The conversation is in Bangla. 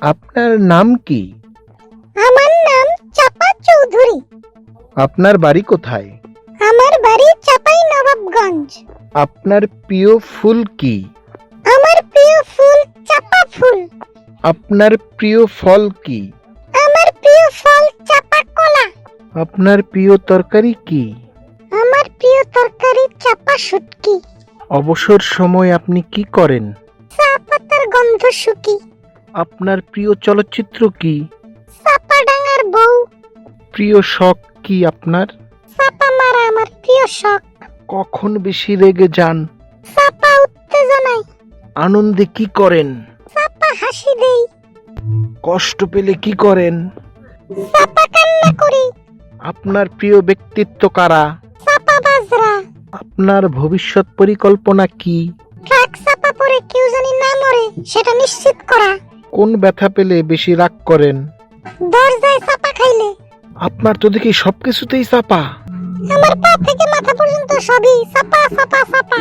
আপনার নাম কি? আমার নাম চাপা চৌধুরী। আপনার বাড়ি কোথায়? আমার বাড়ি চাপাই নবাবগঞ্জ। আপনার প্রিয় ফুল কি? আমার প্রিয় ফুল চাপা ফুল। আপনার প্রিয় ফল কি? আমার প্রিয় ফল চাপা কলা। আপনার প্রিয় তরকারি কি? আমার প্রিয় তরকারি চাপা শুটকি। অবসর সময় আপনি কি করেন? চা পাতার গন্ধ শুকি। আপনার প্রিয় চলচ্চিত্র কি? চাপা ডাঙার বউ। প্রিয় শখ কি আপনার? চাপা মারা আমার প্রিয় শখ। কখন বেশি রেগে যান? চাপা উত্তেজনায়। আনন্দে কি করেন? চাপা হাসি দেই। কষ্ট পেলে কি করেন? চাপা কান্না করি। আপনার প্রিয় ব্যক্তিত্ব কারা? চাপা বাজরা। আপনার ভবিষ্যৎ পরিকল্পনা কি? ট্রাক চাপা পরে কেউ জানি না মরে সেটা নিশ্চিত করা। কোন ব্যথা পেলে বেশি রাগ করেন? দরজায় চাপা খাইলে। আপনার তো দেখি সবকিছুতেই চাপা। আমার পা থেকে মাথা পর্যন্ত সবই চাপা চাপা চাপা।